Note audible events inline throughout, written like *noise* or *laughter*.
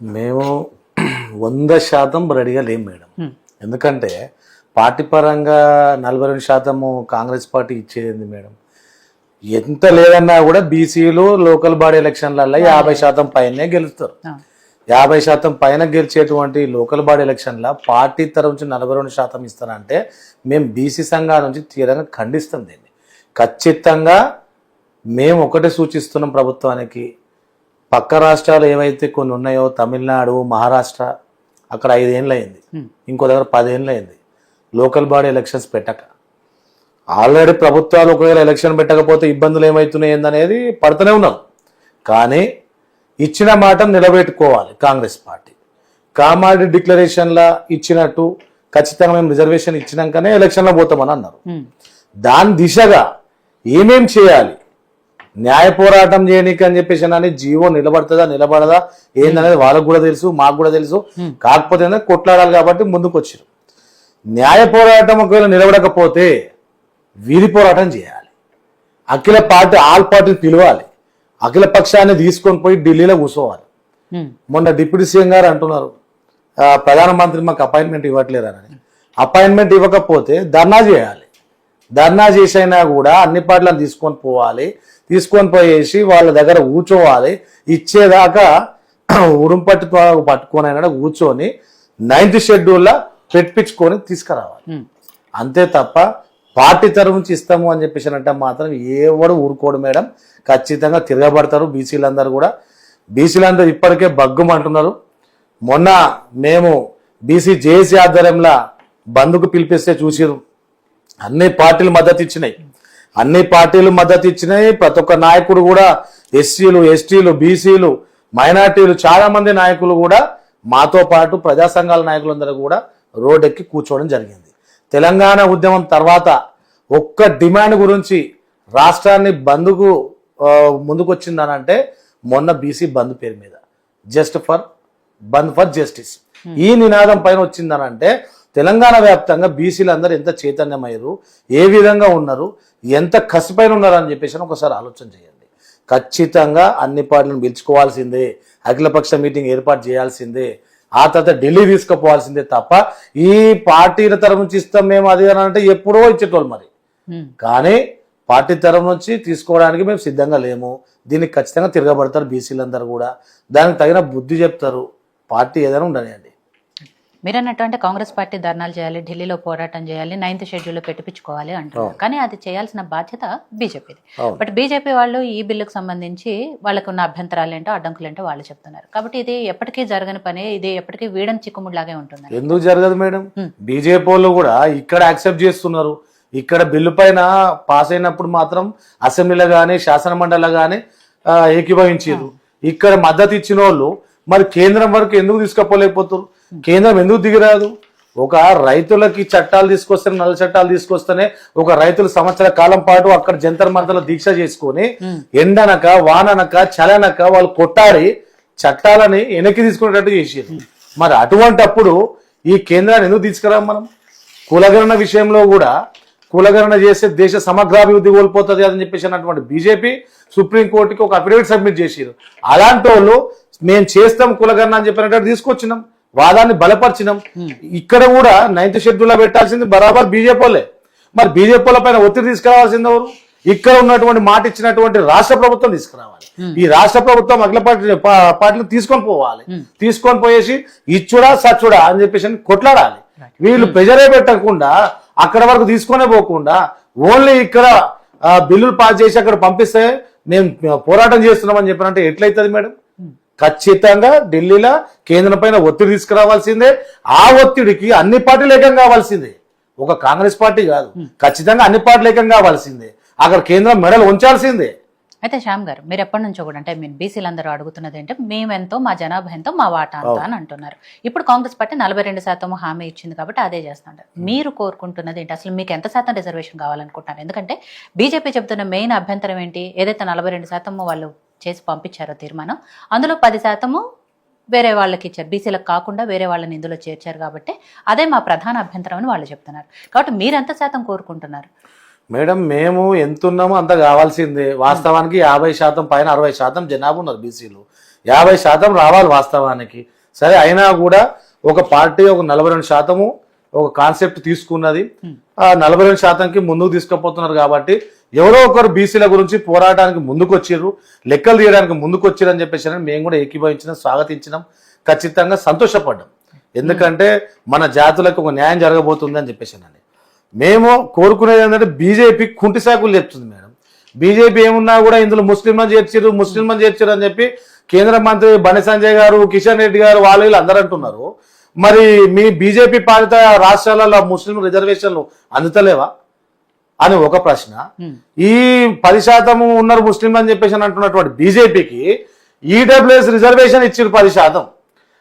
మేము వంద శాతం రెడీగా లేం మేడం. ఎందుకంటే పార్టీ పరంగా నలభై రెండు శాతము కాంగ్రెస్ పార్టీ ఇచ్చేది మేడం ఎంత లేదన్నా కూడా బీసీలు లోకల్ బాడీ ఎలక్షన్లలో యాభై శాతం పైనే గెలుస్తారు. యాభై శాతం పైన గెలిచేటువంటి లోకల్ బాడీ ఎలక్షన్ల పార్టీ తరఫు నుంచి నలభై రెండు శాతం ఇస్తారంటే మేము బీసీ సంఘాల నుంచి తీవ్రంగా ఖండిస్తాం దీన్ని ఖచ్చితంగా మేము ఒకటే సూచిస్తున్నాం ప్రభుత్వానికి పక్క రాష్ట్రాలు ఏవైతే కొన్ని ఉన్నాయో తమిళనాడు మహారాష్ట్ర అక్కడ ఐదేళ్ళు అయింది. ఇంకో దగ్గర పదేళ్ళు అయింది లోకల్ బాడీ ఎలక్షన్స్ పెట్టక. ఆల్రెడీ ప్రభుత్వాలు ఒకవేళ ఎలక్షన్ పెట్టకపోతే ఇబ్బందులు ఏమవుతున్నాయి ఏందనేది పడుతూనే ఉన్నారు కానీ ఇచ్చిన మాట నిలబెట్టుకోవాలి కాంగ్రెస్ పార్టీ. కామారెడ్డి డిక్లరేషన్లా ఇచ్చినట్టు ఖచ్చితంగా మేము రిజర్వేషన్ ఇచ్చినాకనే ఎలక్షన్లో పోతామని అన్నారు. దాని దిశగా ఏమేం చేయాలి? న్యాయ పోరాటం చేయనీకి అని చెప్పేసి అని జీవో నిలబడుతుందా నిలబడదా ఏందనేది వాళ్ళకు కూడా తెలుసు మాకు కూడా తెలుసు. కాకపోతే కొట్లాడాలి కాబట్టి ముందుకు వచ్చారు న్యాయ పోరాటం ఒకవేళ నిలబడకపోతే వీధి పోరాటం చేయాలి. అఖిల పార్టీ ఆల్ పార్టీని పిలవాలి. అఖిల పక్షాన్ని తీసుకొని పోయి ఢిల్లీలో కూర్చోవాలి. మొన్న డిప్యూటీ సీఎం గారు అంటున్నారు. "ఆ, ప్రధానమంత్రి మాకు అపాయింట్మెంట్ ఇవ్వట్లేరని అపాయింట్మెంట్ ఇవ్వకపోతే ధర్నా చేయాలి. ధర్నా చేసైనా కూడా అన్ని పార్టీలను తీసుకొని పోవాలి. తీసుకొని పోయేసి వాళ్ళ దగ్గర కూర్చోవాలి. ఇచ్చేదాకా *clears throat* ఉరుం పట్టు పట్టుకొని అయినా కూర్చొని నైన్త్ షెడ్యూల్లో పెట్టించుకొని తీసుకురావాలి. అంతే తప్ప పార్టీ తరఫు నుంచి ఇస్తాము అని చెప్పేసి అంటే మాత్రం ఎవడు ఊరుకోడు మేడం. ఖచ్చితంగా తిరగబడతారు బీసీలందరూ కూడా. బీసీలందరూ ఇప్పటికే బగ్గుమంటున్నారు. మొన్న మేము బీసీ జేఏసీ ఆధ్వర్యంలో బంద్కు పిలిపిస్తే చూసిరు అన్ని పార్టీలు మద్దతు ఇచ్చినాయి. అన్ని పార్టీలు మద్దతు ఇచ్చినాయి. ప్రతి ఒక్క నాయకుడు కూడా ఎస్సీలు ఎస్టీలు బీసీలు మైనార్టీలు చాలా మంది నాయకులు కూడా మాతో పాటు ప్రజా సంఘాల నాయకులందరూ కూడా రోడ్డెక్కి కూర్చోవడం జరిగింది. తెలంగాణ ఉద్యమం తర్వాత ఒక్క డిమాండ్ గురించి రాష్ట్రాన్ని బంద్కు ఆ, ముందుకు వచ్చిందనంటే మొన్న బీసీ బంద్ పేరు మీద. Just for bandh for justice. ఈ నినాదం పైన వచ్చిందనంటే తెలంగాణ వ్యాప్తంగా బీసీలు అందరూ ఎంత చైతన్యమయ్యారు ఏ విధంగా ఉన్నారు ఎంత కసిపైన ఉన్నారు అని చెప్పేసి ఒకసారి ఆలోచన చేయండి. ఖచ్చితంగా అన్ని పార్టీలను పిలుచుకోవాల్సిందే అఖిలపక్ష మీటింగ్ ఏర్పాటు చేయాల్సిందే ఆ తర్వాత ఢిల్లీ తీసుకుపోవాల్సిందే తప్ప ఈ పార్టీల తరఫు నుంచి ఇస్తాం మేము అది అని అంటే ఎప్పుడో ఇచ్చేటోళ్ళు మరి. కానీ పార్టీ తరఫు నుంచి తీసుకోవడానికి మేము సిద్ధంగా లేము. దీనికి ఖచ్చితంగా తిరగబడతారు బీసీలందరూ కూడా. దానికి తగిన బుద్ధి చెప్తారు. పార్టీ ఏదైనా ఉండనియండి. మీరు అన్నట్టు కాంగ్రెస్ పార్టీ ధర్నాలు చేయాలి ఢిల్లీలో పోరాటం చేయాలి నైన్త్ షెడ్యూల్ పెట్టించుకోవాలి అంటున్నారు. కానీ అది చేయాల్సిన బాధ్యత బీజేపీది. బట్ బీజేపీ వాళ్ళు ఈ బిల్లుకు సంబంధించి వాళ్ళకు ఉన్న అభ్యంతరాలు ఏంటో అడ్డంకులు ఏంటో వాళ్ళు చెప్తున్నారు. కాబట్టి ఇది ఎప్పటికీ జరగని పని ఇది ఎప్పటికీ వీడని చిక్కుముడిలాగే ఉంటుంది ఎందుకు జరగదు మేడం. బీజేపీ వాళ్ళు కూడా ఇక్కడ యాక్సెప్ట్ చేస్తున్నారు. ఇక్కడ బిల్లు పైన పాస్ అయినప్పుడు మాత్రం అసెంబ్లీలో కానీ శాసన మండలిలో కానీ ఏకీభవించారు. ఇక్కడ మద్దతు ఇచ్చిన వాళ్ళు మరి కేంద్రం వరకు ఎందుకు తీసుకపోలేకపోతారు కేంద్రం ఎందుకు దిగిరాదు? ఒక రైతులకి చట్టాలు తీసుకొస్తే నల్ల చట్టాలు తీసుకొస్తేనే ఒక రైతులు సంవత్సర కాలం పాటు అక్కడ జంతర్ మంతల దీక్ష చేసుకొని ఎండనక వాననక చలనక వాళ్ళు కొట్టాడి చట్టాలని వెనక్కి తీసుకునేటట్టు చేసారు మరి అటువంటప్పుడు ఈ కేంద్రాన్ని ఎందుకు తీసుకురాం మనం? కులగణన విషయంలో కూడా కులగణన చేస్తే దేశ సమగ్రాభివృద్ధి కోల్పోతుంది అని చెప్పేసి అన్నటువంటి బీజేపీ సుప్రీంకోర్టుకి ఒక అఫిడవిట్ సబ్మిట్ చేసిరు అలాంటి వాళ్ళు మేము చేస్తాం కులగణన అని చెప్పినట్టు తీసుకొచ్చినాం. వాదాన్ని బలపరిచినాం. ఇక్కడ కూడా నైన్త్ షెడ్యూల్లో పెట్టాల్సింది బరాబర్ బీజేపీ మరి బీజేపీ వాళ్ళ పైన ఒత్తిడి తీసుకురావాల్సింది ఎవరు? ఇక్కడ ఉన్నటువంటి మాట ఇచ్చినటువంటి రాష్ట్ర ప్రభుత్వం తీసుకురావాలి. ఈ రాష్ట్ర ప్రభుత్వం అఖిల పార్టీ పార్టీలు తీసుకొని పోవాలి. తీసుకొని పోయేసి ఇచ్చుడా సచ్చుడా అని చెప్పేసి కొట్లాడాలి. వీళ్ళు ప్రెజరే పెట్టకుండా అక్కడ వరకు తీసుకొనే పోకుండా ఓన్లీ ఇక్కడ బిల్లులు పాస్ చేసి అక్కడ పంపిస్తే మేము పోరాటం చేస్తున్నామని చెప్పినంటే ఎట్లయితుంది మేడం? ఖచ్చితంగా ఢిల్లీలో కేంద్రం పైన ఒత్తిడి తీసుకురావాల్సిందే. ఆ ఒత్తిడికి అన్ని పార్టీలు ఏకం కావాల్సిందే. ఒక కాంగ్రెస్ పార్టీ కాదు. ఖచ్చితంగా అన్ని పార్టీలు ఏకం కావాల్సిందే. అక్కడ కేంద్రం మెడలు ఉంచాల్సిందే. అయితే శ్యామ్ గారు మీరు ఎప్పటి నుంచో కూడా అంటే మీన్ బీసీలు అందరూ అడుగుతున్నది ఏంటంటే మేమెంతో మా జనాభా ఎంతో మా వాటా అంతా అని అంటున్నారు. ఇప్పుడు కాంగ్రెస్ పార్టీ నలభై రెండు శాతం హామీ ఇచ్చింది కాబట్టి అదే చేస్తున్నారు మీరు కోరుకుంటున్నది ఏంటి? అసలు మీకు ఎంత శాతం రిజర్వేషన్ కావాలనుకుంటున్నారు? ఎందుకంటే బీజేపీ చెబుతున్న మెయిన్ అభ్యంతరం ఏంటి? ఏదైతే నలభై రెండు శాతం వాళ్ళు చేసి పంపించారో తీర్మానం. అందులో పది శాతము వేరే వాళ్ళకి ఇచ్చారు. బీసీలకు కాకుండా వేరే వాళ్ళని ఇందులో చేర్చారు కాబట్టి అదే మా ప్రధాన అభ్యంతరం అని వాళ్ళు చెప్తున్నారు. కాబట్టి మీరు ఎంత శాతం కోరుకుంటున్నారు? మేడం మేము ఎంత ఉన్నామో అంత కావాల్సిందే. వాస్తవానికి యాభై శాతం పైన అరవై శాతం జనాభా ఉన్నారు బీసీలు. యాభై శాతం రావాలి వాస్తవానికి. సరే అయినా కూడా ఒక పార్టీ ఒక నలభై రెండు శాతము ఒక కాన్సెప్ట్ తీసుకున్నది. ఆ నలభై రెండు శాతంకి ముందుకు తీసుకుపోతున్నారు కాబట్టి ఎవరో ఒకరు బీసీల గురించి పోరాటానికి ముందుకొచ్చారు లెక్కలు తీయడానికి ముందుకొచ్చారు అని చెప్పేసి మేము కూడా ఏకీభవించినాం స్వాగతించినాం ఖచ్చితంగా సంతోషపడ్డాం. ఎందుకంటే మన జాతులకు ఒక న్యాయం జరగబోతుంది అని చెప్పేసి అని. మేము కోరుకునేది ఏంటంటే బీజేపీ కుంటి సాకులు చెప్తుంది మేడం. బీజేపీ ఏమున్నా కూడా ఇందులో ముస్లింలను చేర్చారు ముస్లింలను చేర్చారు అని చెప్పి కేంద్ర మంత్రి బండి సంజయ్ గారు కిషన్ రెడ్డి గారు వాళ్ళు వీళ్ళు అందరూ అంటున్నారు. మరి మీ బీజేపీ పాలిత రాష్ట్రాలలో ముస్లిం రిజర్వేషన్లు అందుతలేవా? అని ఒక ప్రశ్న. ఈ పది శాతము ఉన్నారు ముస్లిం అని చెప్పేసి అని అంటున్నటువంటి బీజేపీకి ఈడబ్ల్యూఎస్ రిజర్వేషన్ ఇచ్చారు పది శాతం.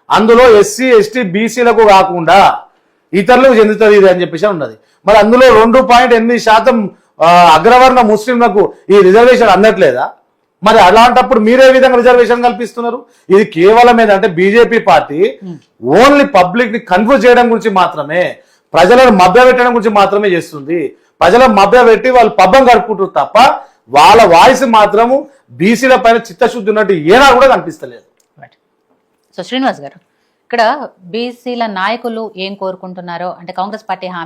అందులో ఎస్సీ ఎస్టీ బీసీలకు కాకుండా ఇతరులకు చెందుతుంది ఇది అని చెప్పేసి ఉన్నది. మరి అందులో రెండు పాయింట్ ఎనిమిది శాతం అగ్రవర్ణ ముస్లింలకు ఈ రిజర్వేషన్ అందట్లేదా? మరి అలాంటప్పుడు మీరే విధంగా రిజర్వేషన్ కల్పిస్తున్నారు? ఇది కేవలం ఏంటంటే బీజేపీ పార్టీ ఓన్లీ పబ్లిక్ని కన్ఫ్యూజ్ చేయడం గురించి మాత్రమే ప్రజలను మభ్యపెట్టడం గురించి మాత్రమే చేస్తుంది. ప్రజలు మభ్య పెట్టి వాళ్ళు పబ్బం గడుపుకుంటారు తప్ప వాళ్ళ వాయిస్ మాత్రము బీసీల పైన చిత్తశుద్ధి ఉన్నట్టు ఏనా కూడా కనిపిస్తలేదు. సో శ్రీనివాస్ గారు ఇక్కడ బీసీల నాయకులు ఏం కోరుకుంటున్నారో అంటే కాంగ్రెస్ పార్టీ